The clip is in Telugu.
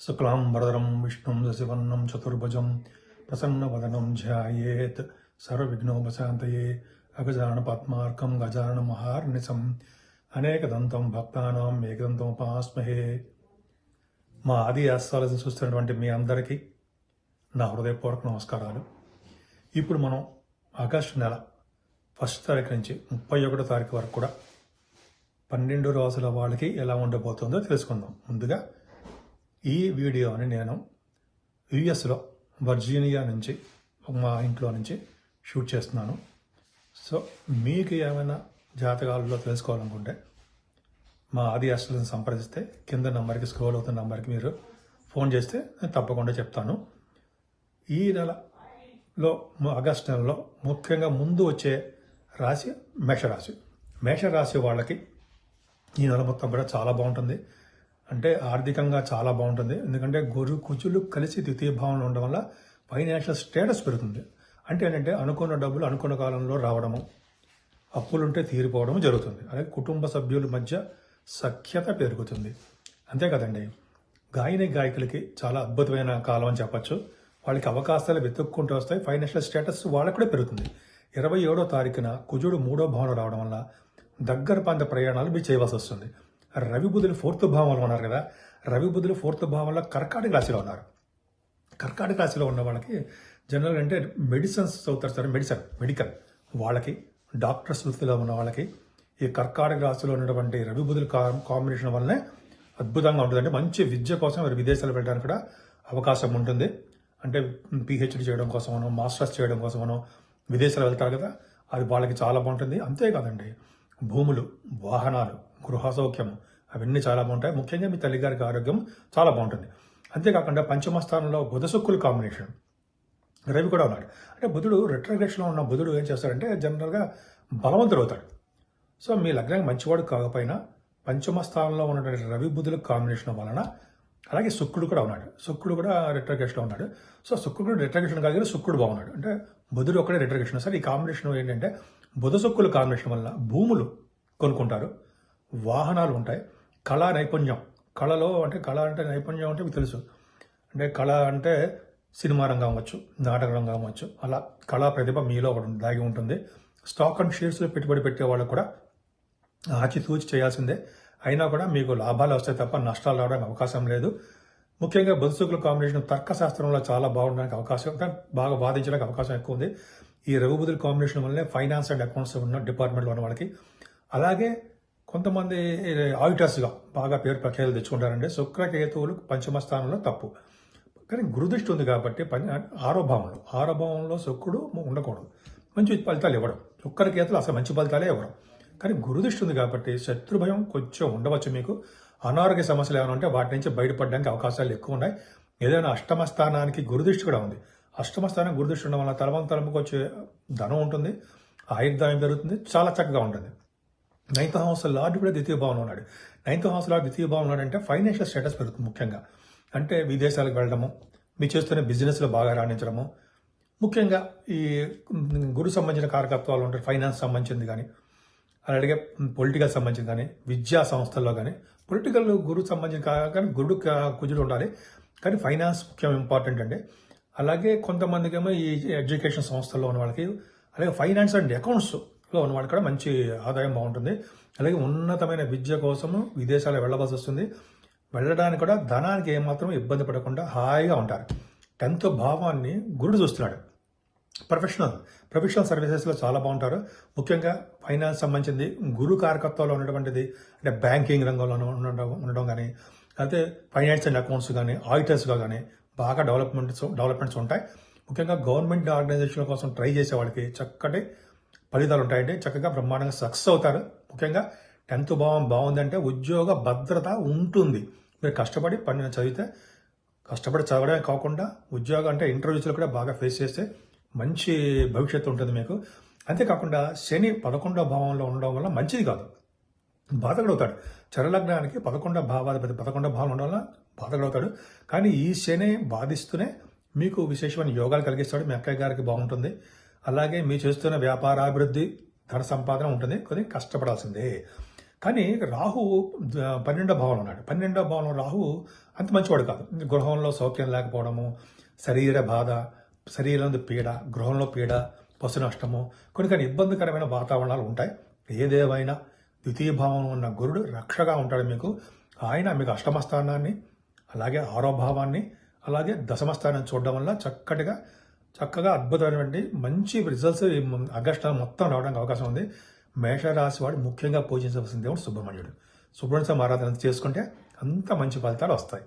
శుక్లాంబరదరం విష్ణుం శశివర్ణం చతుర్భుజం ప్రసన్నవదనం ధ్యాయేత్ సర్వవిఘ్నోపశాంతయే అగజాన పద్మార్కం గజాన మహార్నిశం అనేకదంతం భక్తానాం ఏకదంతం ఉపాస్మహే మా ఆది ఆస్థాలను చూస్తున్నటువంటి మీ అందరికీ నా హృదయపూర్వక నమస్కారాలు. ఇప్పుడు మనం ఆగస్టు నెల ఫస్ట్ తారీఖు నుంచి ముప్పై ఒకటో తారీఖు వరకు కూడా పన్నెండు రోజుల వాళ్ళకి ఎలా ఉండబోతుందో తెలుసుకుందాం. ముందుగా ఈ వీడియోని నేను యుఎస్లో వర్జీనియా నుంచి మా ఇంట్లో నుంచి షూట్ చేస్తున్నాను. సో మీకు ఏమైనా జాతకాలలో తెలుసుకోవాలనుకుంటే మా ఆది హాస్టల్ని సంప్రదిస్తే కింద నంబర్కి స్క్రోల్ అవుతున్న నంబర్కి మీరు ఫోన్ చేస్తే నేను తప్పకుండా చెప్తాను. ఈ నెలలో ఆగస్ట్ నెలలో ముఖ్యంగా ముందు వచ్చే రాశి మేషరాశి. మేషరాశి వాళ్ళకి ఈ నెల మొత్తం కూడా చాలా బాగుంటుంది. అంటే ఆర్థికంగా చాలా బాగుంటుంది. ఎందుకంటే గురు కుజులు కలిసి ద్వితీయ భావంలో ఉండడం వల్ల ఫైనాన్షియల్ స్టేటస్ పెరుగుతుంది. అంటే ఏంటంటే అనుకున్న డబ్బులు అనుకున్న కాలంలో రావడము అప్పులుంటే తీరిపోవడం జరుగుతుంది. అలాగే కుటుంబ సభ్యుల మధ్య సఖ్యత పెరుగుతుంది. అంతే కదండి. గాయని గాయకులకి చాలా అద్భుతమైన కాలం అని చెప్పచ్చు. వాళ్ళకి అవకాశాలు వెతుక్కుంటూ వస్తాయి ఫైనాన్షియల్ స్టేటస్ వాళ్ళకు కూడా పెరుగుతుంది. ఇరవై ఏడో తారీఖున కుజుడు మూడో భవనం రావడం వల్ల దగ్గర పంద ప్రయాణాలు మీరు చేయవలసి వస్తుంది. రవి బుధులు ఫోర్త్ భావంలో ఉన్నారు కదా. రవి బుధులు ఫోర్త్ భావంలో కర్కాటక రాశిలో ఉన్నారు. కర్కాటక రాశిలో ఉన్న వాళ్ళకి జనరల్ అంటే మెడిసిన్స్ చదువుతారు సార్. మెడిసిన్ మెడికల్ వాళ్ళకి డాక్టర్స్ వృత్తిలో ఉన్న వాళ్ళకి ఈ కర్కాటక రాశిలో ఉన్నటువంటి రవి బుధుల కాంబినేషన్ వల్లనే అద్భుతంగా ఉంటుందండి మంచి విద్య కోసం మరి విదేశాలు వెళ్ళడానికి కూడా అవకాశం ఉంటుంది. అంటే పిహెచ్డి చేయడం కోసమనో మాస్టర్స్ చేయడం కోసమనో విదేశాలు వెళ్తారు కదా. అది వాళ్ళకి చాలా బాగుంటుంది. అంతేకాదండి భూములు వాహనాలు గృహ సౌఖ్యం అవన్నీ చాలా బాగుంటాయి. ముఖ్యంగా మీ తల్లిగారికి ఆరోగ్యం చాలా బాగుంటుంది. అంతేకాకుండా పంచమ స్థానంలో బుధ శుక్కుల కాంబినేషన్ రవి కూడా ఉన్నాడు. అంటే బుధుడు రిట్రగ్రేషన్లో ఉన్న బుధుడు ఏం చేస్తాడంటే జనరల్గా బలవంతుడు అవుతాడు సో మీ లగ్నానికి మంచివాడు కాకపోయినా పంచమ స్థానంలో ఉన్నటువంటి రవి బుధుల కాంబినేషన్ వలన అలాగే శుక్రుడు కూడా ఉన్నాడు. శుక్రుడు కూడా రిట్రగేషన్లో ఉన్నాడు. సో శుక్రుడు రిట్రగేషన్ కాదు కానీ శుక్రుడు బాగున్నాడు. అంటే బుధుడు ఒకటే రిట్రగేషన్ సార్ ఈ కాంబినేషన్ ఏంటంటే బుధ శుక్రుల కాంబినేషన్ వలన భూములు కొనుక్కుంటారు. వాహనాలు ఉంటాయి కళా నైపుణ్యం. కళలో అంటే కళ అంటే నైపుణ్యం అంటే మీకు తెలుసు. అంటే కళ అంటే సినిమా రంగం అవ్వచ్చు నాటక రంగం అవ్వచ్చు. అలా కళా ప్రతిభ మీలో ఒకటి దాగి ఉంటుంది. స్టాక్ అండ్ షేర్స్లో పెట్టుబడి పెట్టే వాళ్ళకు కూడా ఆచితూచి చేయాల్సిందే. అయినా కూడా మీకు లాభాలు వస్తాయి తప్ప నష్టాలు రావడానికి అవకాశం లేదు. ముఖ్యంగా బదుసుకుల కాంబినేషన్ తర్కశాస్త్రంలో చాలా బాగుండడానికి అవకాశం అంటే బాగా బాధించడానికి అవకాశం ఎక్కువ ఉంది. ఈ రఘుబుధుల కాంబినేషన్ వల్లనే ఫైనాన్స్ అండ్ అకౌంట్స్ ఉన్న డిపార్ట్మెంట్లో ఉన్న వాళ్ళకి. అలాగే కొంతమంది ఆడిటర్స్గా బాగా పేరు ప్రఖ్యాతులు తెచ్చుకుంటారంటే శుక్రకేతువులు పంచమ స్థానంలో తప్పు. కానీ గురుదృష్టి ఉంది కాబట్టి పని ఆరో భావంలో. ఆరో భావంలో శుక్రుడు ఉండకూడదు. మంచి ఫలితాలు ఇవ్వడం. శుక్రకేతులు అసలు మంచి ఫలితాలే ఇవ్వడం. కానీ గురుదృష్టి ఉంది కాబట్టి శత్రు భయం కొంచెం ఉండవచ్చు మీకు. అనారోగ్య సమస్యలు ఏమైనా ఉంటే వాటి నుంచి బయటపడడానికి అవకాశాలు ఎక్కువ ఉన్నాయి. ఏదైనా అష్టమ స్థానానికి గురుదృష్టి కూడా ఉంది. అష్టమ స్థానం గురుదృష్టి ఉండడం వల్ల తలవంత తలముకు వచ్చే ధనం ఉంటుంది. ఆయుర్దాయం పెరుగుతుంది. చాలా చక్కగా ఉంటుంది. నైన్త్ హౌస్ లార్డ్ కూడా ద్వితీయ భావన ఉన్నాడు. నైన్త్ హౌస్ లార్డ్ ద్వితీయ భావన ఉన్నాడు అంటే ఫైనాన్షియల్ స్టేటస్ పెరుగుతుంది ముఖ్యంగా. అంటే విదేశాలకు వెళ్ళడము మీరు చేస్తున్న బిజినెస్లో బాగా రాణించడము. ముఖ్యంగా ఈ గురు సంబంధించిన కారకత్వాలు ఉంటాయి ఫైనాన్స్ సంబంధించింది కానీ అలాగే పొలిటికల్ సంబంధించింది కానీ విద్యా సంస్థల్లో కానీ పొలిటికల్ గురు సంబంధించిన కానీ గురుడు కుజుడు ఉండాలి. కానీ ఫైనాన్స్ ముఖ్యం ఇంపార్టెంట్ అండి. అలాగే కొంతమందికి ఏమో ఈ ఎడ్యుకేషన్ సంస్థల్లో ఉన్న వాళ్ళకి అలాగే ఫైనాన్స్ అండ్ అకౌంట్స్ లో ఉన్నవాడు కూడా మంచి ఆదాయం బాగుంటుంది. అలాగే ఉన్నతమైన విద్య కోసము విదేశాలకు వెళ్ళవలసి వస్తుంది. వెళ్ళడానికి కూడా ధనానికి ఏమాత్రం ఇబ్బంది పడకుండా హాయిగా ఉంటారు. టెన్త్ భావాన్ని గురుడు చూస్తున్నాడు. ప్రొఫెషనల్ ప్రొఫెషనల్ సర్వీసెస్లో చాలా బాగుంటారు. ముఖ్యంగా ఫైనాన్స్ సంబంధించింది గురు కారకత్వంలో ఉన్నటువంటిది అంటే బ్యాంకింగ్ రంగంలో ఉండడం ఉండడం కానీ అయితే ఫైనాన్స్ అండ్ అకౌంట్స్ కానీ ఆడిటర్స్గా కానీ బాగా డెవలప్మెంట్స్ డెవలప్మెంట్స్ ఉంటాయి. ముఖ్యంగా గవర్నమెంట్ ఆర్గనైజేషన్ కోసం ట్రై చేసే వాళ్ళకి చక్కటి ఫలితాలు ఉంటాయండి చక్కగా బ్రహ్మాండంగా సక్సెస్ అవుతారు. ముఖ్యంగా టెన్త్ భావం బాగుందంటే ఉద్యోగ భద్రత ఉంటుంది. మీరు కష్టపడి పని చదివితే కష్టపడి చదవడమే కాకుండా ఉద్యోగం అంటే ఇంటర్వ్యూస్లో కూడా బాగా ఫేస్ చేస్తే మంచి భవిష్యత్తు ఉంటుంది మీకు. అంతేకాకుండా శని పదకొండో భావంలో ఉండడం వల్ల మంచిది కాదు. బాధగడవుతాడు చరలగ్నానికి పదకొండో భావాధిపతి పదకొండో భావం ఉండడం వల్ల బాధగడవుతాడు కానీ ఈ శని బాధిస్తూనే మీకు విశేషమైన యోగాలు కలిగిస్తాడు. మీ అక్కయ్య గారికి బాగుంటుంది. అలాగే మీ చేస్తున్న వ్యాపారాభివృద్ధి ధన సంపాదన ఉంటుంది. కొద్దిగా కష్టపడాల్సిందే. కానీ రాహు పన్నెండో భావంలో ఉన్నాడు. పన్నెండో భావంలో రాహు అంత మంచివాడు కాదు. గృహంలో సౌఖ్యం లేకపోవడము శరీర బాధ శరీరంలో పీడ గృహంలో పీడ పశు నష్టము కొన్ని కొన్ని ఇబ్బందికరమైన వాతావరణాలు ఉంటాయి. ఏదేవైనా ద్వితీయ భావం ఉన్న గురుడు రక్షగా ఉంటాడు మీకు. ఆయన మీకు అష్టమ స్థానాన్ని అలాగే ఆరో భావాన్ని అలాగే దశమ స్థానాన్ని చూడడం వల్ల చక్కటిగా చక్కగా అద్భుతమైనటువంటి మంచి రిజల్ట్స్ ఆగస్ట్ ఆగస్టు మొత్తం రావడానికి అవకాశం ఉంది. మేషరాశి వాడు ముఖ్యంగా పూజించవలసిన దేవుడు సుబ్రహ్మణ్యుడు. సుబ్రహ్మణ్యం స్వామి ఆరాధన చేసుకుంటే అంత మంచి ఫలితాలు వస్తాయి.